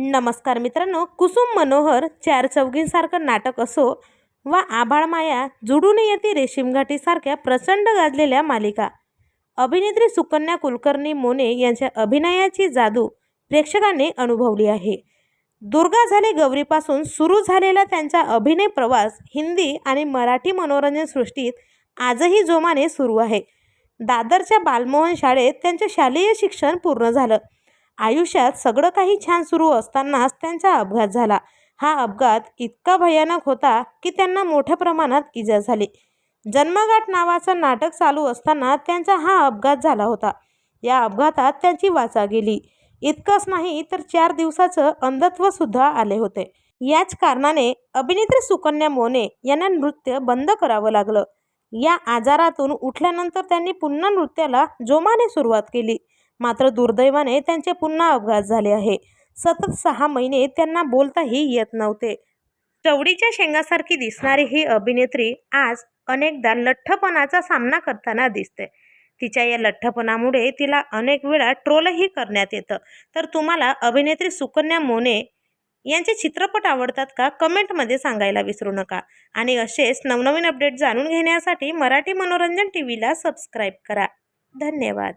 नमस्कार मित्रांनो कुसुम मनोहर चार चौघींसारखं नाटक असो वा आभाळमाया जुडून येते रेशीमघाटीसारख्या प्रचंड गाजलेल्या मालिका. अभिनेत्री सुकन्या कुलकर्णी मोने यांच्या अभिनयाची जादू प्रेक्षकांनी अनुभवली आहे. दुर्गा झाले गौरीपासून सुरू झालेला त्यांचा अभिनय प्रवास हिंदी आणि मराठी मनोरंजन सृष्टीत आजही जोमाने सुरू आहे. दादरच्या बालमोहन शाळेत त्यांचे शालेय शिक्षण पूर्ण झालं. आयुष्यात सगळं काही छान सुरू असतानाच त्यांचा अपघात झाला. हा अपघात इतका भयानक होता की त्यांना मोठ्या प्रमाणात इजा झाली. जन्मगाठ नावाचं नाटक चालू असताना त्यांचा हा अपघात झाला होता. या अपघातात त्यांची वाचा गेली. इतकंच नाही तर चार दिवसाचं अंधत्वसुद्धा आले होते. याच कारणाने अभिनेत्री सुकन्या मोने यांना नृत्य बंद करावं लागलं. या आजारातून उठल्यानंतर त्यांनी पुन्हा नृत्याला जोमाने सुरुवात केली. मात्र दुर्दैवाने त्यांचे पुन्हा अपघात झाले आहे. सतत सहा महिने त्यांना बोलताही येत नव्हते. चवडीच्या शेंगासारखी दिसणारी ही अभिनेत्री आज अनेकदा लठ्ठपणाचा सामना करताना दिसते. तिच्या या लठ्ठपणामुळे तिला अनेक वेळा ट्रोलही करण्यात येतं. तर तुम्हाला अभिनेत्री सुकन्या मोने यांचे चित्रपट आवडतात का? कमेंटमध्ये सांगायला विसरू नका. आणि असेच नवनवीन अपडेट जाणून घेण्यासाठी मराठी मनोरंजन टी व्हीला सबस्क्राईब करा. धन्यवाद.